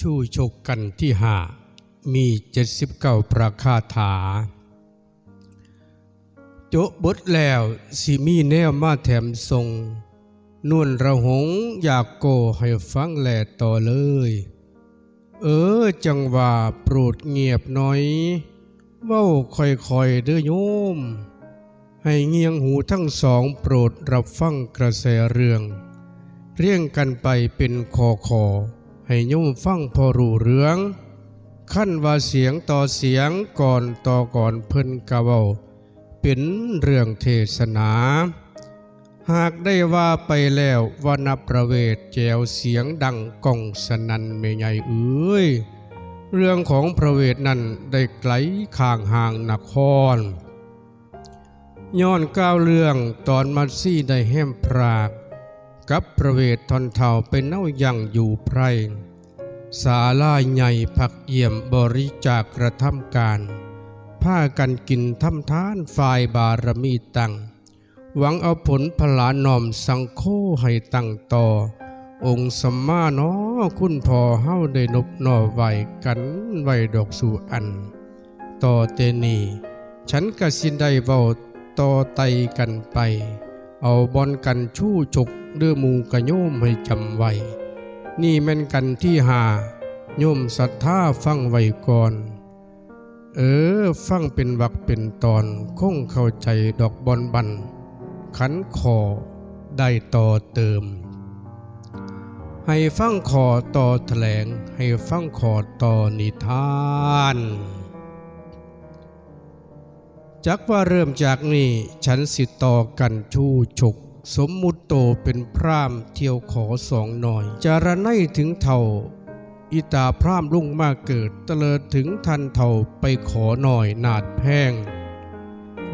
ชู้ชกกันที่หามีเจ็ดสิบเก้าประคาถา โจบทแล้วสิมีแนวมาแถมทรง นวลระหงอยากโกให้ฟังแหลต่อเลย เออจังว่าโปรดเงียบหน่อยเว้าค่อยๆเด้อโยม ให้เงียงหูทั้งสองโปรดรับฟังกระแสเรื่อง เรียงกันไปเป็นคอคอ ให้โยมฟังพอรู้เรื่องขั้นว่าเสียงต่อเสียงก่อนต่อก่อนเพิ่นกะเว้าเป็นเรื่องเทศนา หากได้ว่าไปแล้ววานประเวทแจวเสียงดังก้องสนันเมใหญ่เอ้ยเรื่องของพระเวทนั้นได้ไกลข้างห่างนครย้อนก้าวเรื่องตอนมัดซี่ได้แห้มพราก กับประเวททอนเทาเป็นเน่ายังอยู่ไพรสาลาใหญ่ผักเยี่ยมบริจาคกระทำการ ผ้ากันกินทำทานฝ่ายบารมีตั้งหวังเอาผลพลานอมสังโคให้ตั้งต่อ องค์สัมมาเนอคุณพอเฮาได้นบหน่อไหวกันไหวดอกสู่อัน ต่อเตนีฉันกะสินได้เว้าต่อไตกันไป เอาบอนกันชู้ฉก เดือหมูกระโยมให้จำไว้ นี่แม่นกันที่หาโยมศรัทธาฟังไว้ก่อน เออ ฟังเป็นวักเป็นตอนคงเข้าใจดอกบอนบัน ขันคอได้ต่อเติม ให้ฟังคอต่อแถลง ให้ฟังคอต่อนิทานจักว่าเริ่มจากนี้ฉันสิต่อกันชู้ฉก สมมุตโตเป็นพรามเที่ยวขอสองหน่อย จารณัยถึงเท่า อิตาพรามลุ่งมากเกิดเตลิดถึงทันเท่าไปขอหน่อยนาดแพง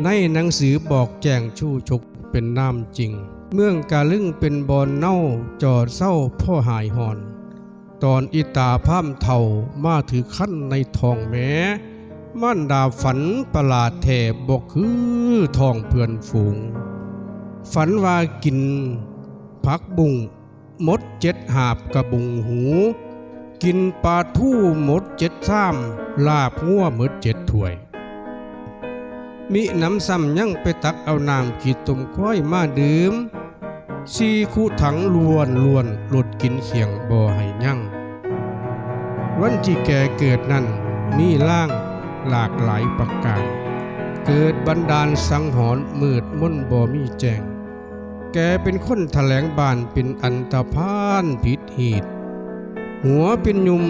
ในหนังสือบอกแจงชู้ฉกเป็นน้ำจริง เมืองกาลึงเป็นบอนเน่าจอดเศร้าพ่อหายหอน ตอนอิตาพรามเท่ามาถือขั้นในทองแม้ม่านดาฝันประหลาดแถบบอกคือทองเพื่อนฝูง ฝันว่ากินผักบุงมดเจ็ดหาบกระบุงหู กินปลาทู่มดเจ็ดซ้ำลาบงัวมดเจ็ดถ้วย มิน้ำซ้ำยังไปตักเอาน้ำขีดตุ่มควายมาดื่มซีคู่ถังลวนลวนหลุดกินเขียงบ่อให้ยั่งวันที่แกเกิดนั้นมีล่างหลากหลายประการ เกิดบันดาลสังหรณ์มืดม่นบ่มีแจง แกเป็นคนแถลงบานเป็นอันตพานผิดเหตุ หัวเป็นยุม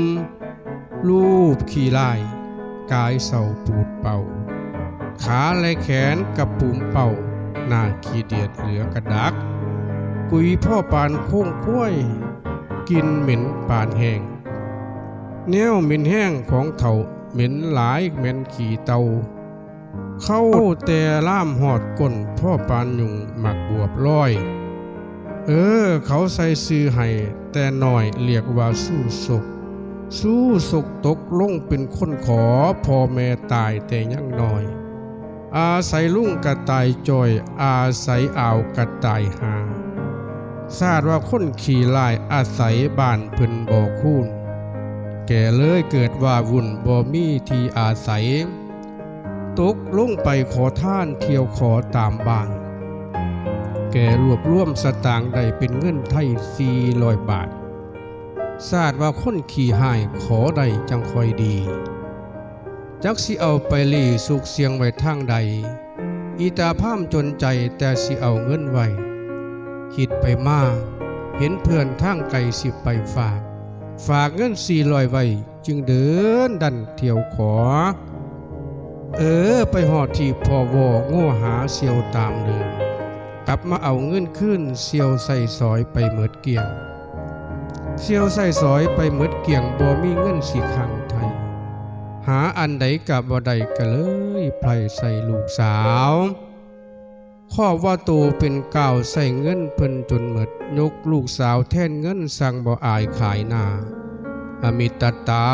รูปขี้ลาย กายเศร้าปูดเป่า ขาและแขนกับปุ่มเป่า หน้าขี้เดียดเหลือกระดัก กุยพ่อปานโค้งค้วย กินเหม็นปานแห้งแนวเหม็นแห้งของเถ่าเหม็นหลายเหม็นขี่เตา เข้าแต่ล่ามหอดก้นพ่อปานยุงหมักบวบร้อย เออ เขาใส่ซื้อให้แต่หน่อยเรียกว่าสู้ศกสู้ศกตกลงเป็นคนขอพ่อแม่ตายแต่ยังน้อย อาศัยลุ่งกระต่ายจอย อาศัยอ่าวกระต่ายหาทราบว่าคนขี่ลายอาศัยบ้านเพิ่นบ่อคูนแก่เลยเกิดว่าวุ่นบ่มีที่อาศัย ตกลงไปขอท่านเที่ยวขอตามบ้าน แกรวบรวมสตางค์ได้เป็นเงินไทยสี่ร้อยบาททราบว่าคนขี่หายขอไดจังคอยดี จักสิเอาไปลีสุกเสียงไว้ทางใด อีตาพามจนใจแต่สิเอาเงินไว้คิดไปมาเห็นเพื่อนทางไกลสิไปฝาก ฝากเงินสี่ลอยไว้ จึงเดินดันเที่ยวขอ เออ ไปหอดที่พอวอโง่หาเซียวตามเดิมกลับมาเอาเงินขึ้นเซียวใส่สอยไปเหมิดเกี่ยงเซียวใส่สอยไปเหมิดเกี่ยงบ่มีเงินสีขังไทย หาอันใดกับบ่ใดก็เลยไพรใส่ลูกสาวข้อว่าโตเป็นก่าวใส่เงินเพิ่นจนหมดยกลูกสาวแท่นเงินสั่งบ่อายขายนาอมิตตา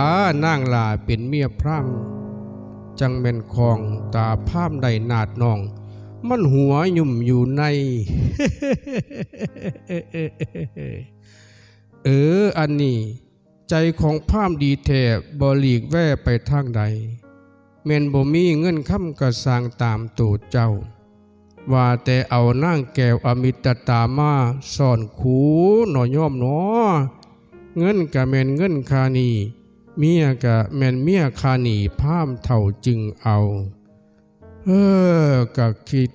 นางลาเป็นเมียพร่ำ จังเป็นของตาพามใดนาดนอง มันหัวยุ่มอยู่ใน เอออันนี้ ใจของพราหมณ์ดีแท้บ่หลีกแว่ไปทางใดแม่นบ่มีเงินค้ำกระสางตามตูดเจ้า ว่าแต่เอานางแก้วอมิตตามาซ่อนขูหน่อย่อมหนอ เงินกะแม่นเงินคานี เมียกะแม่นเมียคาหนีพามเท่าจึงเอา เออกะคิด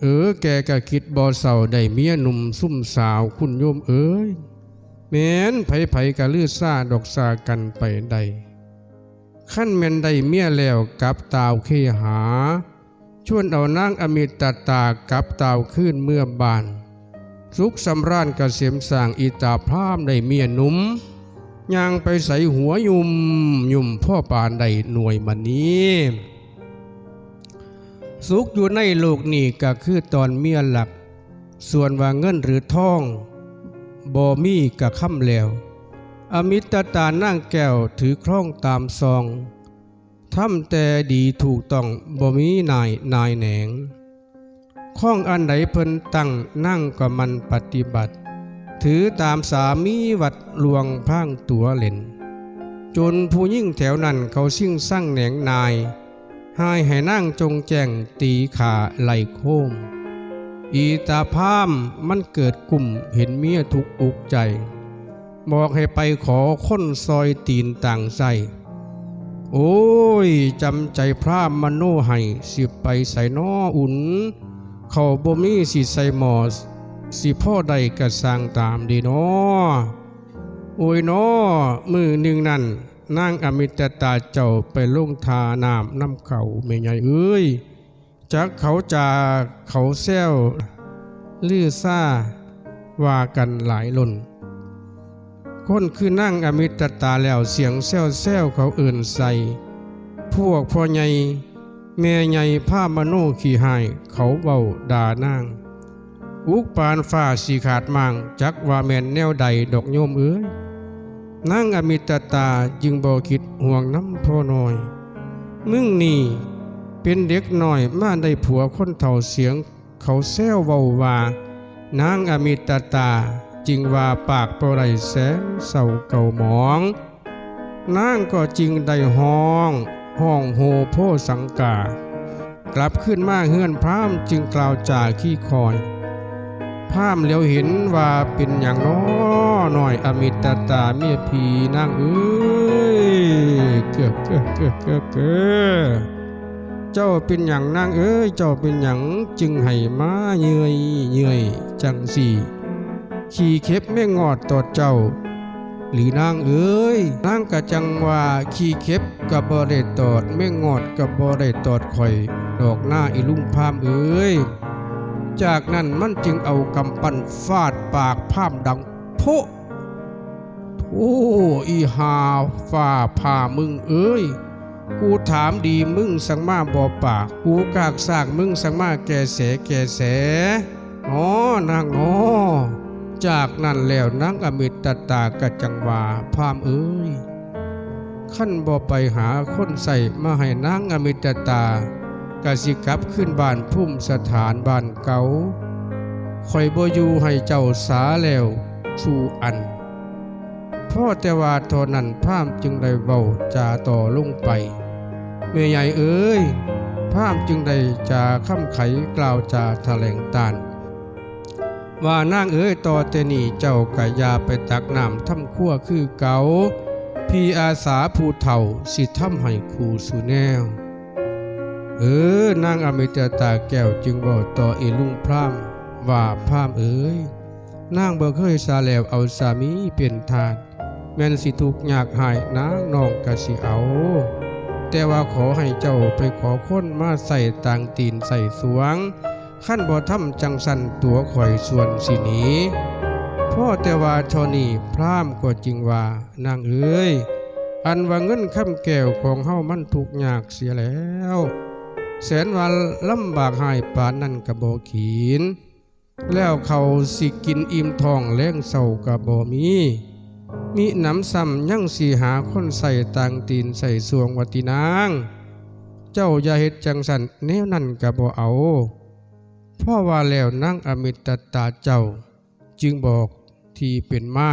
เออแกกะคิดบ่เศร้าได้เมียหนุ่มซุ่มสาวคุณโยมเอ้ยแม้นไผไผกะลือซาดอกซากันไปใดขั้นแม่นได้เมียแล้วกับตาวเคหา ชวนเอานางอมิตตากับตาวขึ้นเมื่อบานสุขสำราญกเกษมสางอิตาพรามได้เมียหนุ่ม ย่างไปใส่หัวยุมยุมพ่อปานได้หน่วยมันนี้ สุขอยู่ในโลกนี้ก็คือตอนเมียหลักส่วนว่าเงินหรือทองบ่มีกะค่ำแล้ว อมิตตานั่งแก้วถือคล้องตามซองทำแต่ดีถูกต้องบ่มีนายนายแหนงข้องอันใดเพิ่นตั้งนั่งก็มันปฏิบัติ ถือตามสามีวัดหลวงพางตัวเล่น จนผู้ยิ่งแถวนั้นเขาซิ่งสั่งแหนงนายให้ให้นั่งจงแจ้งตีขาไหลโค้ง อีตาพามมันเกิดกลุ่มเห็นเมียทุกอุกใจ บอกให้ไปขอค้นซอยตีนต่างใส่โอ้ย จำใจพรามมโนให้สิไปใส่นออุ่น เขาบ่มีสิใส่หมอ สิพ่อใดกระสร้างตามดีนอโอ้ยนอมือหนึ่งนั่นนางอมิตตาเจ้าไปลงทาน้ำน้ำเขาไม่ใหญ่เอ้ยจากเขาจากเขาแซวลือซ่าว่ากันหลายล่นคนคือนั่งอมิตตาแล้วเสียงแซวแซวเขาเอื่นใส่พวกพ่อใหญ่แม่ใหญ่ผ้ามโนขี่หายเขาเบาด่านาง อุกปานฟ้าสีขาดมังจักว่าแมนแนวใดดอกโยมเอ้ยนางอมิตตาจึงบ่คิดห่วงน้ำพ่อน้อย มึงนี่เป็นเด็กหน้อยมาได้ผัวคนเฒ่าเสียง เขาแซวเว้าว่านางอมิตตาจึงว่าปากปไรแสนเศร้าเก่าหมองนางก็จึงได้ห้องห้องโฮโพสังกากลับขึ้นมาเฮือนพรามจึงกล่าวจ่าขี้คอย พามเหลียวเห็นว่าเป็นอย่างน้อหน่อยอมิตตาเมียพีนางเอ้ยเกือบเกือบเกือบเกือบเกือบเจ้าเป็นอย่างนางเอ้ยเจ้าเป็นอย่างจึงให้มาเยื่อยเยื่อยจังสี่ขี่เข็บไม่งอดตอดเจ้า หรือนางเอ้ยนางกะจังว่าขี่เข็บกับบ่ได้ตอดไม่งอดกับบ่ได้ตอดข่อย ดอกหน้าอีลุงพามเอ้ย จากนั้นมันจึงเอากำปั้นฟาดปากพามดังโพโอ้อีหาฝ่าผ่ามึงเอ้ย กูถามดีมึงสังมาบอปาก กูกากสากมึงสังมาแก่แสแก่แสอ๋อนางอ๋อจากนั้นแล้วนางอมิตตากะจังว่าพามเอ้ยขั้นบ่ไปหาคนใส่มาให้นางอมิตตา กะสิกลับขึ้นบ้านพุ่มสถานบ้านเก่าคอยบ่อยู่ให้เจ้าสาแล้วชูอันพ่อแต่ว่าทอนั้นพามจึงได้เว้าจาต่อลงไปแม่ใหญ่เอ้ยพามจึงได้จาค้ำไขกล่าวจาแถลงตานว่านางเอ้ยต่อแต่นี่เจ้ากะยาไปตักน้ำทำขั้วคือเกาพี่อาสาผู้เฒ่าสิทำให้ครูสุแนว เออนางอมิตตาแก้วจึงบอกต่อเอลุงพรามว่าพรามเอ้ยนางบ่เคยซาแล้วเอาสามีเป็นทาสแม่นสิทุกข์ยากหายนางน้องกะสิเอา แต่ว่าขอให้เจ้าไปขอคนมาใส่ต่างตีนใส่สวง ขั้นบ่ทำจังสันตัวข่อยส่วนสินีพ่อแต่ว่าเทอนีพรามก็จริงว่านางเอ้ยอันว่าเงินค้ำแก้วของเฮามันทุกข์ยากเสียแล้ว แสนวันลำบากหายปานนั่นกะบ่ขีน แล้วเขาสิกินอิ่มทองแล้งเศร้ากะบ่มี มีน้ำซ้ำยั่งสีหาคนใส่ต่างตีนใส่สวงวัตินาง เจ้าอย่าเฮ็ดจังสันแนวนั่นกะบ่เอาพราะว่าแล้วนางอมิตตาเจ้า จึงบอกที่เป็นมา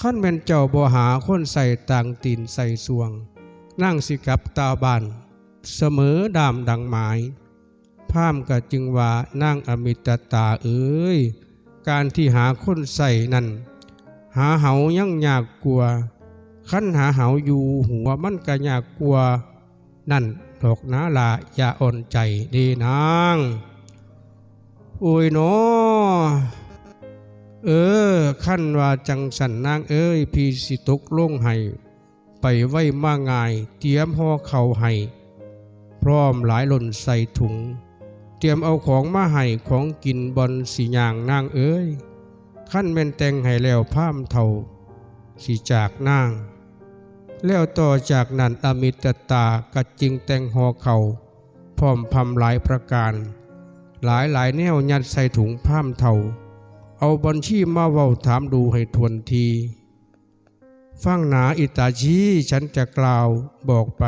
ขั้นแม่นเจ้าบ่หาคนใส่ต่างตีนใส่สวง นั่งสิกับตาบาน เสมอดามดังหมายพามก็จึงว่านั่งอมิตตาเอ้ยการที่หาคนใส่นั่น หาเหายังยากกลัวขั้นหาเหาอยู่หัวมันก็ยากกลัวนั่นดอกนาลาอย่าอ่อนใจดีนางโอ้ยเนอเออขั้นว่าจังสันนางเอ้ยพี่สิตกลงให้ไปไว้มาง่าย เตรียมห่อเข่าให้ ร้อมหลายหล่นใส่ถุง เตรียมเอาของมาให้ของกินบอนสีย่างนางเอ้ยขั้นแม่นแต่งให้แล้วพามเทาสิจากนาง แล้วต่อจากนั้นอมิตตาก็จึงแต่งหอเขาพร้อมพำหลายประการ หลายหลายแนวยัดใส่ถุงพามเทาเอาบัญชีมาเว้าถามดูให้ทวนทีฟังหนาอิตาชีฉันจะกล่าวบอกไป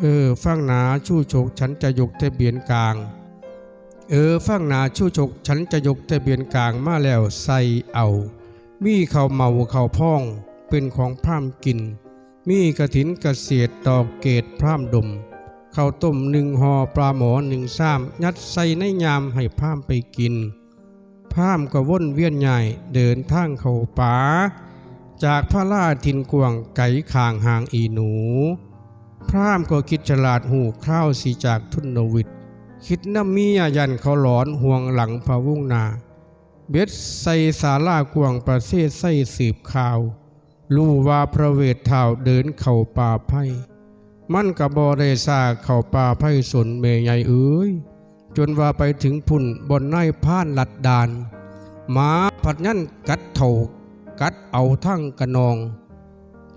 เออฟังหนาชู้ชกฉันจะยกทะเบียนกลาง เออฟังหนาชู้ชกฉันจะยกทะเบียนกลางมาแล้วใส่เอา มีเขาเมาเขาพ่อง เป็นของพร่ามกิน มีกระถินกระเสียดดอกเกตพร่ามดมข้าวต้มหนึ่งห่อปลาหมอหนึ่งซ้ำยัดใส่ในยามให้พร่ามไปกินพร่ามก็ว่นเวียนใหญ่เดินทางเขาป่าจากพระราทินกวางไก่ขางหางอีหนู พรามก็คิดฉลาดหูคร่าวสีจากทุนวิทย์คิดน้ำมียยันเขาหลอนห่วงหลังพะวุงนา เบ็ดใส่สาลากวางประเทศใส่สืบข่าวรู้ว่าพระเวทเท้าเดินเข้าป่าไผ่มันกับบอได้ซาเข้าป่าไผ่สนเมยใหญ่เอ้ยจนว่าไปถึงพุ่นบนไนพานหลัดดานหมาผัดยันกัดเถ่ากัดเอาทั้งกระนอง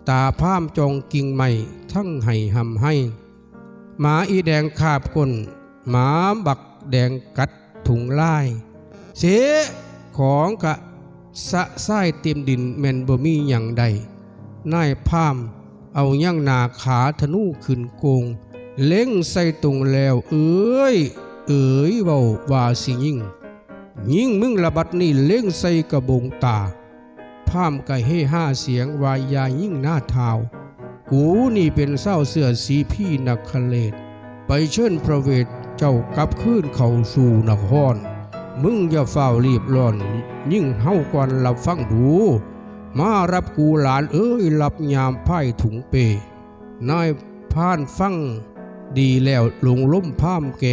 ตาพามจองกิ่งไม้ทั้งไห้หำให้ หมาอีแดงคาบก้นหมาบักแดงกัดถุงลาย เสของกะสะไส้เต็มดินแมนบ่มีอย่างใดนายพาม เอาย่างนาขาธนูขึ้นโกง เล็งใส่ตรงแล้วเอ้ย เอ้ยเว้าว่าสิยิ่ง ยิ่งมึงระบัดนี่เล็งใส่กระบงตา พามกะเฮห้าเสียงวายายิ่งหน้าเท้ากูนี่เป็นเศร้าเสือสีพี่นักคเลศไปเชิญพระเวทเจ้ากลับคืนเข้าสู่นครมึงอย่าเฝ้ารีบร้อน ยิ่งเฮาก่อนรับฟังดู มารับกูหลานเอ้ยรับยามไพ่ถุงเป นายพานฟังดีแล้วลงล้มพามแก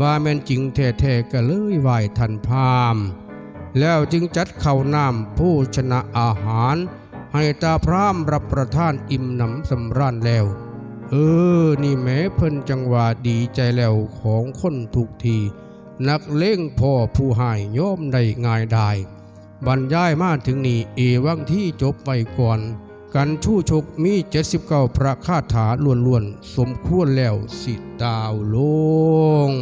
ว่าแม่นจริงแท้ๆก็เลยไหวทันพาม แล้วจึงจัดเข้าน้ำผู้ชนะอาหาร ให้ตาพรามรับประทานอิ่มหนำสำราญแล้ว เออ นี่แม้เพิ่นจังหวาดีใจแล้วของคนทุกที นักเล่งพ่อผู้หายย่อมได้ง่ายได้บรรยายมาถึงนี้เอวังที่จบไปก่อน กันชู้ชกมี79พระคาถาล้วนๆ สมควรแล้วสิดาวลง